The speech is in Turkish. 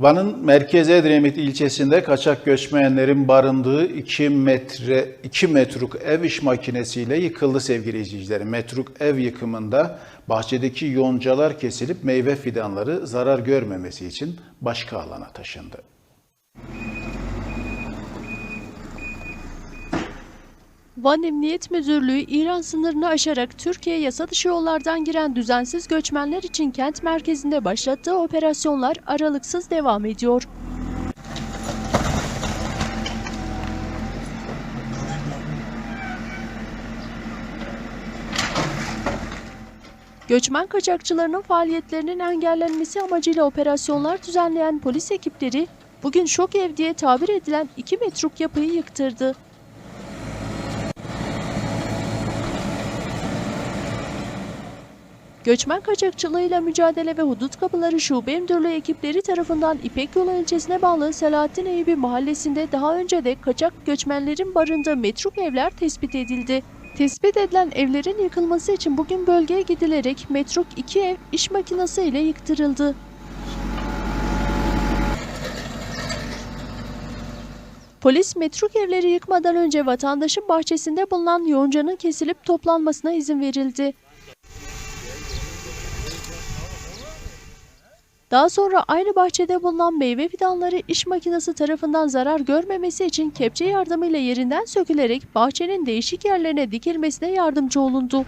Van'ın merkez Edremit ilçesinde kaçak göçmenlerin barındığı 2 metre 2 metruk ev iş makinesiyle yıkıldı sevgili izleyiciler. Metruk ev yıkımında bahçedeki yoncalar kesilip meyve fidanları zarar görmemesi için başka alana taşındı. Van Emniyet Müdürlüğü İran sınırını aşarak Türkiye yasa dışı yollardan giren düzensiz göçmenler için kent merkezinde başlattığı operasyonlar aralıksız devam ediyor. Göçmen kaçakçılarının faaliyetlerinin engellenmesi amacıyla operasyonlar düzenleyen polis ekipleri bugün şok ev diye tabir edilen 2 metruk yapıyı yıktırdı. Göçmen kaçakçılığıyla mücadele ve hudut kapıları şube müdürlüğü ekipleri tarafından İpek Yolu ilçesine bağlı Selahattin Eyüp'ü mahallesinde daha önce de kaçak göçmenlerin barındığı metruk evler tespit edildi. Tespit edilen evlerin yıkılması için bugün bölgeye gidilerek metruk 2 ev iş makinesi ile yıktırıldı. Polis metruk evleri yıkmadan önce vatandaşın bahçesinde bulunan yoncanın kesilip toplanmasına izin verildi. Daha sonra aynı bahçede bulunan meyve fidanları iş makinesi tarafından zarar görmemesi için kepçe yardımıyla yerinden sökülerek bahçenin değişik yerlerine dikilmesine yardımcı olundu.